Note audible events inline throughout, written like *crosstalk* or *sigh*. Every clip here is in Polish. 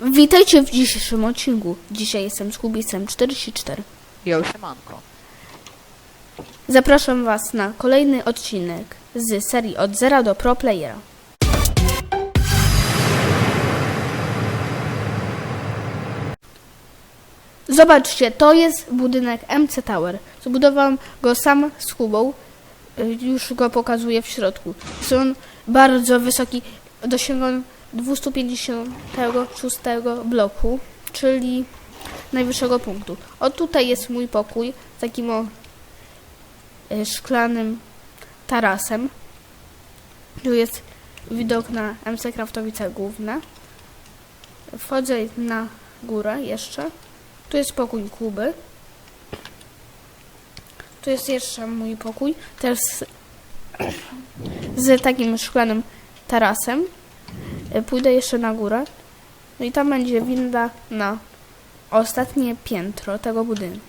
Witajcie w dzisiejszym odcinku. Dzisiaj jestem z Kubicem 44. Jo, siemanko. Zapraszam Was na kolejny odcinek z serii od zera do pro playera. Zobaczcie, to jest budynek MC Tower. Zbudowałam go sam z Kubą. Już go pokazuję w środku. Jest on bardzo wysoki. Dosięgam 256 bloku, czyli najwyższego punktu. O tutaj jest mój pokój z takim o y, szklanym tarasem. Tu jest widok na MC Kraftowice Główne. Wchodzę na górę jeszcze. Tu jest pokój Kuby. Tu jest jeszcze mój pokój. Też z, z takim szklanym tarasem. Y, Pójdę jeszcze na górę. No i tam będzie winda na ostatnie piętro tego budynku.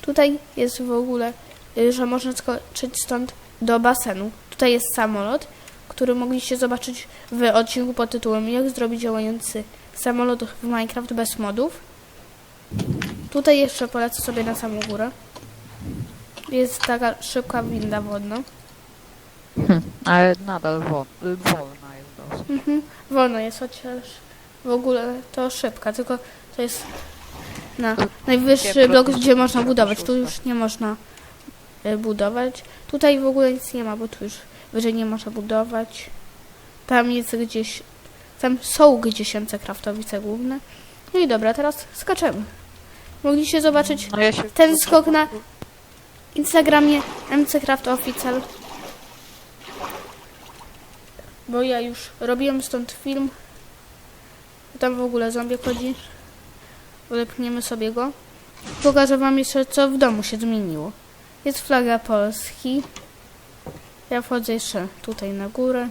Tutaj jest w ogóle, y, że można skoczyć stąd do basenu. Tutaj jest samolot, który mogliście zobaczyć w odcinku pod tytułem Jak zrobić działający samolot w Minecraft bez modów. Tutaj jeszcze polecę sobie na samą górę. Jest taka szybka winda wodna. Hm, ale nadal wo- y, wolna jest dosyć. Mhm. Wolno jest, chociaż w ogóle to szybka, tylko to jest na najwyższy blok, gdzie można budować. Tu już nie można y, budować. Tutaj w ogóle nic nie ma, bo tu już wyżej nie można budować. Tam jest gdzieś, tam są gdzieś MC Kraftowice główne. No i dobra, teraz skaczemy. Mogliście zobaczyć No ja się ten skok na Instagramie MC Craft Official. Bo ja już robiłem stąd film. Tam w ogóle zombie chodzi. Ulepniemy sobie go. Pokażę wam jeszcze co w domu się zmieniło. Jest flaga Polski. Ja wchodzę jeszcze tutaj na górę.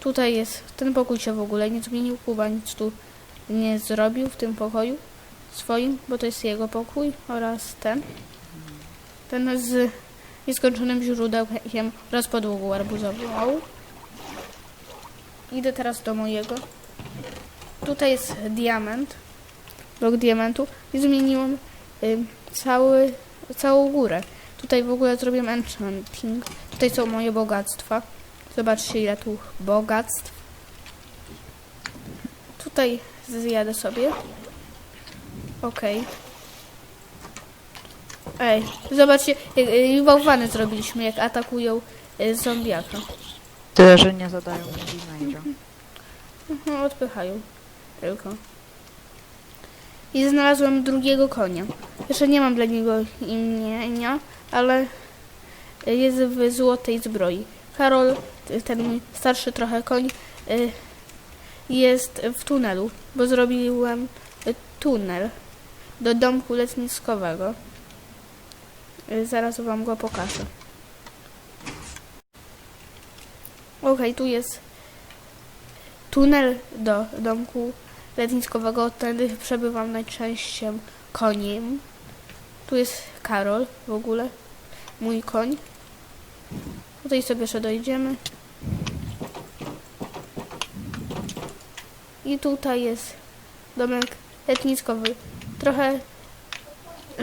Tutaj jest, ten pokój się w ogóle nie zmienił. Kuba nic tu nie zrobił w tym pokoju swoim, bo to jest jego pokój oraz ten. Ten z nieskończonym źródełkiem oraz podłogą arbuzową. Idę teraz do mojego. Tutaj jest diament, blok diamentu i zmieniłam y, cały, całą górę. Tutaj w ogóle zrobiłem enchanting. Tutaj są moje bogactwa. Zobaczcie ile tu bogactw. Tutaj zjadę sobie. Okej. Ej, zobaczcie, jak, jak bałwany zrobiliśmy, jak atakują y, zombiaka. Tyle, że nie zadają mi. Mhm, odpychają tylko. I znalazłem drugiego konia. Jeszcze nie mam dla niego imienia, ale jest w złotej zbroi. Karol, ten mój starszy trochę koń, y, jest w tunelu, bo zrobiłem y, tunel do domku letniskowego. Y, Zaraz wam go pokażę. Okej, tu jest tunel do domku letniskowego. Tędy przebywam najczęściej koniem. Tu jest Karol w ogóle, mój koń. Tutaj sobie jeszcze dojdziemy. I tutaj jest domek letniskowy. Trochę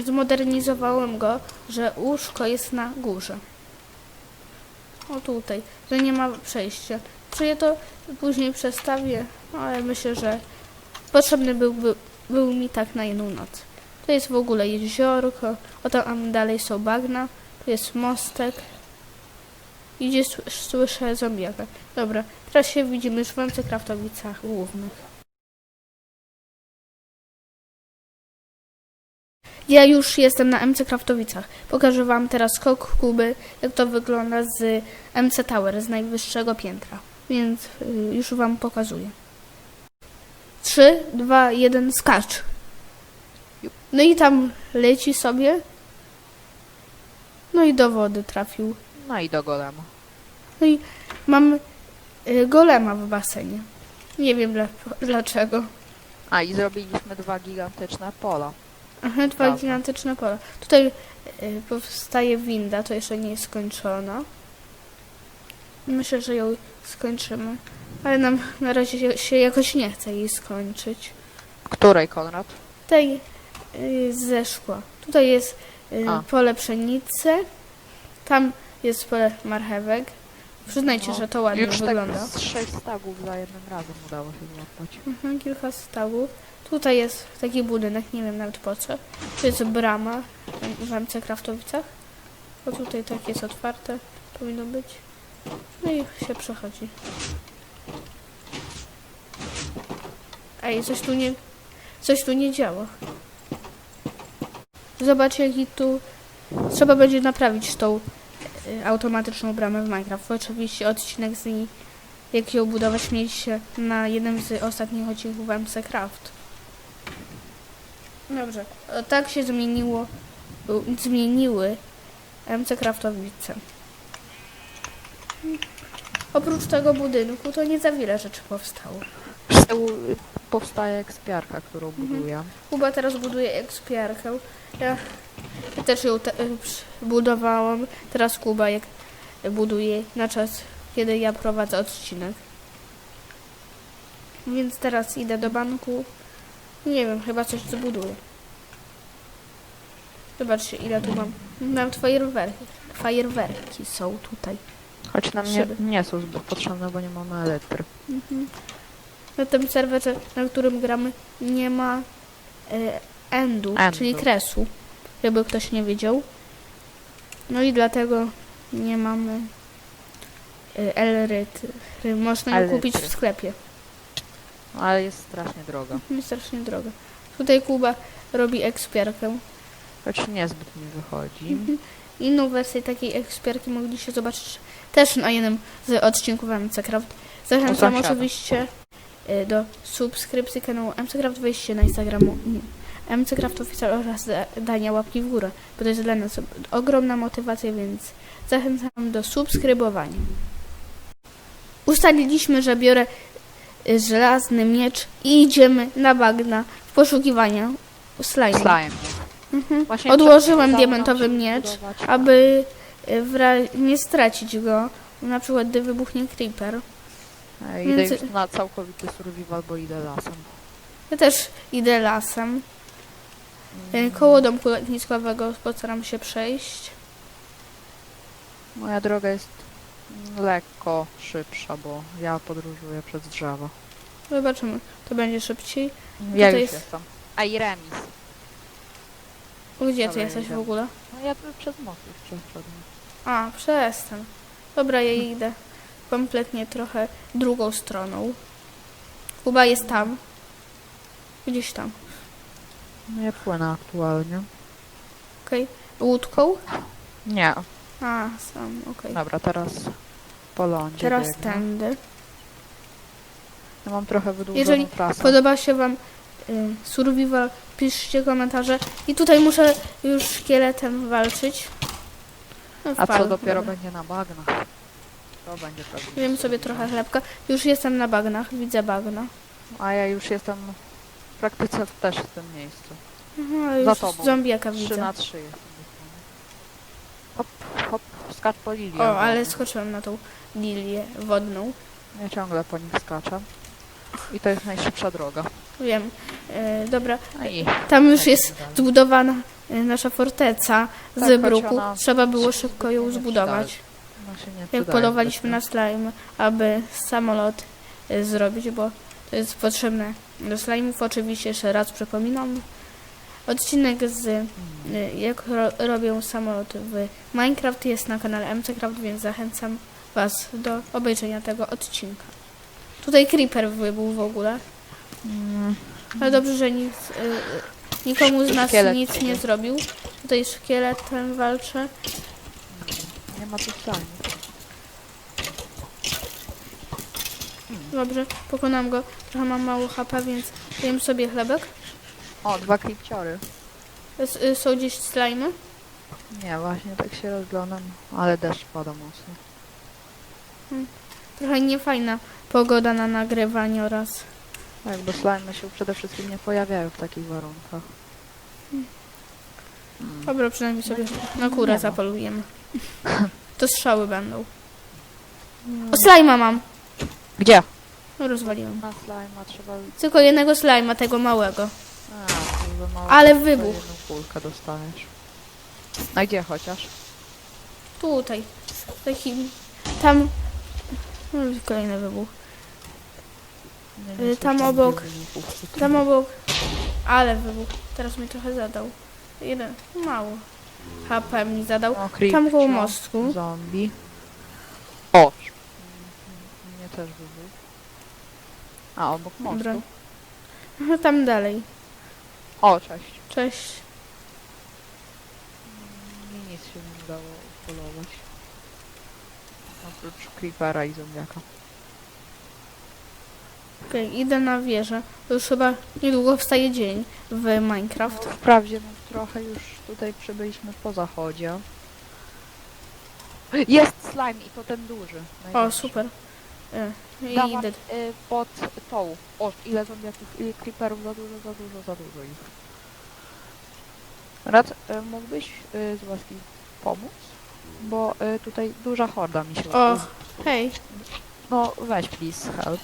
zmodernizowałem go, że łóżko jest na górze. O tutaj, że nie ma przejścia. Czy to później przestawię, ale myślę, że potrzebny byłby, był mi tak na jedną noc. To jest w ogóle jeziorko, o tam dalej są bagna, tu jest mostek. I gdzieś sły- słyszę zombiaka. Dobra, teraz się widzimy już w MC Kraftowicach głównych. Ja już jestem na MC Kraftowicach. Pokażę Wam teraz skok Kuby, jak to wygląda z MC Tower, z najwyższego piętra. Więc y, już Wam pokazuję. 3, 2, 1, skacz. No i tam leci sobie. No i do wody trafił. No i do golema. No i mam y, golema w basenie. Nie wiem dla, dlaczego. A i zrobiliśmy dwa gigantyczne pola. Aha, dwa Dobra. gigantyczne pola. Tutaj y, powstaje winda, to jeszcze nie jest skończona. Myślę, że ją skończymy. Ale nam na razie się, się jakoś nie chce jej skończyć. Której, Konrad? Tej y, ze szkła. Tutaj jest y, A. pole pszenicy. Tam jest pole marchewek. Przyznajcie, No, że to ładnie Już wygląda. tak z sześć stagów za jednym razem udało się złapać. Mhm, kilka stawów. Tutaj jest taki budynek, nie wiem nawet po co. To jest brama w MC Kraftowicach. O tutaj tak jest otwarte, powinno być. No i się przechodzi. Ej, coś tu nie, coś tu nie działa. Zobaczcie jaki tu... Trzeba będzie naprawić tą automatyczną bramę w Minecraft. Oczywiście odcinek z niej jak ją budować mieliście na jednym z ostatnich odcinków MC Craft. Dobrze. Tak się zmieniło, zmieniły MC Craftowice. Oprócz tego budynku to nie za wiele rzeczy powstało. Powstaje ekspiarka, którą Mhm. buduję. Kuba teraz buduje ekspiarkę. Ja, ja też ją te, budowałam. Teraz Kuba jak buduje na czas, kiedy ja prowadzę odcinek. Więc teraz idę do banku. Nie wiem, chyba coś zbuduję. Zobaczcie, ile tu mam. Nawet fajerwerki. Fajerwerki są tutaj. Choć nam nie, Szyby. nie są zbyt potrzebne, bo nie mamy elektry. Mhm. Na tym serwerze, na którym gramy, nie ma endu, Endu. czyli kresu, jakby ktoś nie wiedział. No i dlatego nie mamy e, elryt. Można ją kupić w sklepie. No, Ale jest strasznie droga. Mhm, Strasznie droga. Tutaj Kuba robi ekspiarkę. Choć niezbyt mi wychodzi. Mhm. Inną wersję takiej ekspiarki mogliście zobaczyć też na jednym z odcinków MCCraft. Zachęcam sąsiada. oczywiście do subskrypcji kanału MCCraft, wejście na Instagramu MCCraft Official oraz da- dania łapki w górę, bo to jest dla nas ogromna motywacja, więc zachęcam do subskrybowania. Ustaliliśmy, że biorę y, żelazny miecz i idziemy na bagna w poszukiwania slime. Slime. Mhm. Odłożyłem diamentowy miecz, zbudować- aby y, nie stracić go, na przykład gdy wybuchnie creeper. Ej, Idę Więc- już na całkowity survival, bo idę lasem. Ja też idę lasem. Y, Koło domku letniskowego postaram się przejść. Moja droga jest lekko szybsza, bo ja podróżuję przez drzewa. Zobaczymy, to będzie szybciej. Ja Tutaj już jest- jestem. A i remis. Gdzie ty Dobra, jesteś idę. w ogóle? No ja tu przez most już przeszedłem. A, przestań. Dobra, ja *laughs* idę kompletnie trochę drugą stroną. Kuba jest tam. Gdzieś tam. No ja płynę aktualnie. Okej. Łódką? Nie. A, sam, okej. Dobra, teraz po lądzie Teraz biegnę. tędy. Ja mam trochę wydłużoną Jeżeli trasę. Podoba się Wam y, survival, piszcie komentarze. I tutaj muszę już szkieletem walczyć. No, A co wpadł, dopiero dobra. będzie na bagnach? To będzie pewnie. Wiem sobie trochę chlebka. Już jestem na bagnach, widzę bagna. A ja już jestem w praktyce też w tym miejscu. Ale Za już tobą. zombiaka 3 widzę. na 3 jestem. Hop, hop, skacz po lilię. O, ale skoczyłem na tą lilię wodną. Ja ciągle po nich skaczę. I to jest najszybsza droga. Wiem. E, dobra, No i tam już jest zbudowana e, nasza forteca z Tak, choć bruku. ona Trzeba było szybko ją zbudować. Się nie Jak przydaje polowaliśmy na slime, aby samolot y, zrobić, bo to jest potrzebne do slime'ów. Oczywiście jeszcze raz przypominam. Odcinek z y, jak ro, robią samoloty w Minecraft jest na kanale MCCraft, więc zachęcam Was do obejrzenia tego odcinka. Tutaj creeper wybuchł w ogóle, Mm, ale dobrze, że nic, y, nikomu z nas Szkielet nic nie zrobił. Tutaj szkieletem walczę. nie ma tu slime. Dobrze, pokonam go. Trochę mam mało HP, więc jem sobie chlebek. O, dwa klipciory. S- y, Są gdzieś slimy? Nie, właśnie tak się rozglądam, ale deszcz pada mocno. Trochę niefajna pogoda na nagrywanie oraz... Tak, bo slime się przede wszystkim nie pojawiają w takich warunkach. Mm. Dobra, przynajmniej sobie na kurę Nie zapolujemy. *laughs* To strzały będą. O, slajma mam! Gdzie? Rozwaliłam. Na slajma trzeba... Tylko jednego slajma, tego małego. A, mało. Ale to wybuch. jedną kulkę dostajesz. A gdzie chociaż? Tutaj. Taki... Tam... No, Kolejny wybuch. Nie, Y, nie tam słyszałem obok- wybuchów. Tam obok... Ale wybuch. Teraz mi trochę zadał. Jeden. Mało. HP mi zadał. O, creep Tam koło wciąż. mostku. Zombie. O! Mm, Mnie też wybuch. A, obok mostu. Dobra. Aha, Tam dalej. O, cześć. Cześć. Mi nic się nie udało polować. Oprócz creepera i zombiaka. Okej, idę na wieżę. To już chyba niedługo wstaje dzień w Minecraft. Wprawdzie no, trochę już tutaj przybyliśmy po zachodzie. Jest slime i to ten duży. O, największy. super. E, I Dawaj, y, pod tą. O, ile zombiaków, ile creeperów, za dużo, za dużo, za dużo ich. Rad, y, mógłbyś y, z łaski pomóc? Bo y, tutaj duża horda mi się O, hej, No weź please help.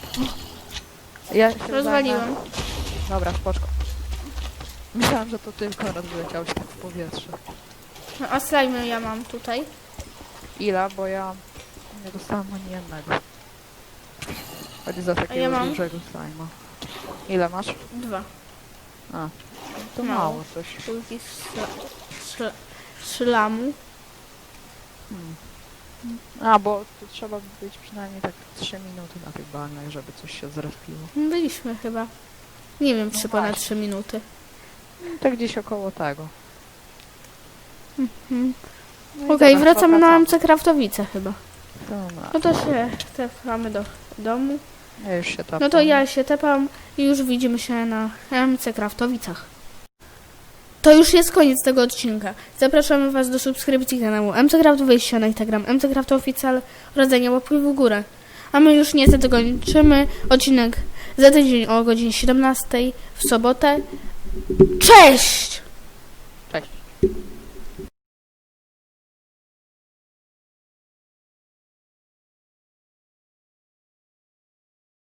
Ja się rozwaliłem. zajmę- Dobra, spoczko. Myślałam, że to tylko raz wyleciałeś tak w powietrze. No, A slime ja mam tutaj. Ile? Bo ja nie dostałam ani jednego. Chodzi za takiego ja mam? dużego slajma. Ile masz? Dwa. A, to Mało. mało coś. Kulki szlamu. Hmm. A, bo tu trzeba być przynajmniej tak 3 minuty na tych bagnach, żeby coś się zrespiło. Byliśmy chyba. Nie wiem, czy No ponad właśnie. 3 minuty. Tak gdzieś około tego. Mhm. No Okej, dobra, wracamy na. MC Kraftowice chyba. No to się tepamy do domu. Ja już się tam. No to ja się tepam i już widzimy się na MC Kraftowicach. To już jest koniec tego odcinka. Zapraszamy Was do subskrypcji kanału MC Craft, wejścia na Instagram MC Craft Oficjal oraz dania łapki w górę. A my już niestety kończymy odcinek za tydzień o godzinie 17 w sobotę. Cześć!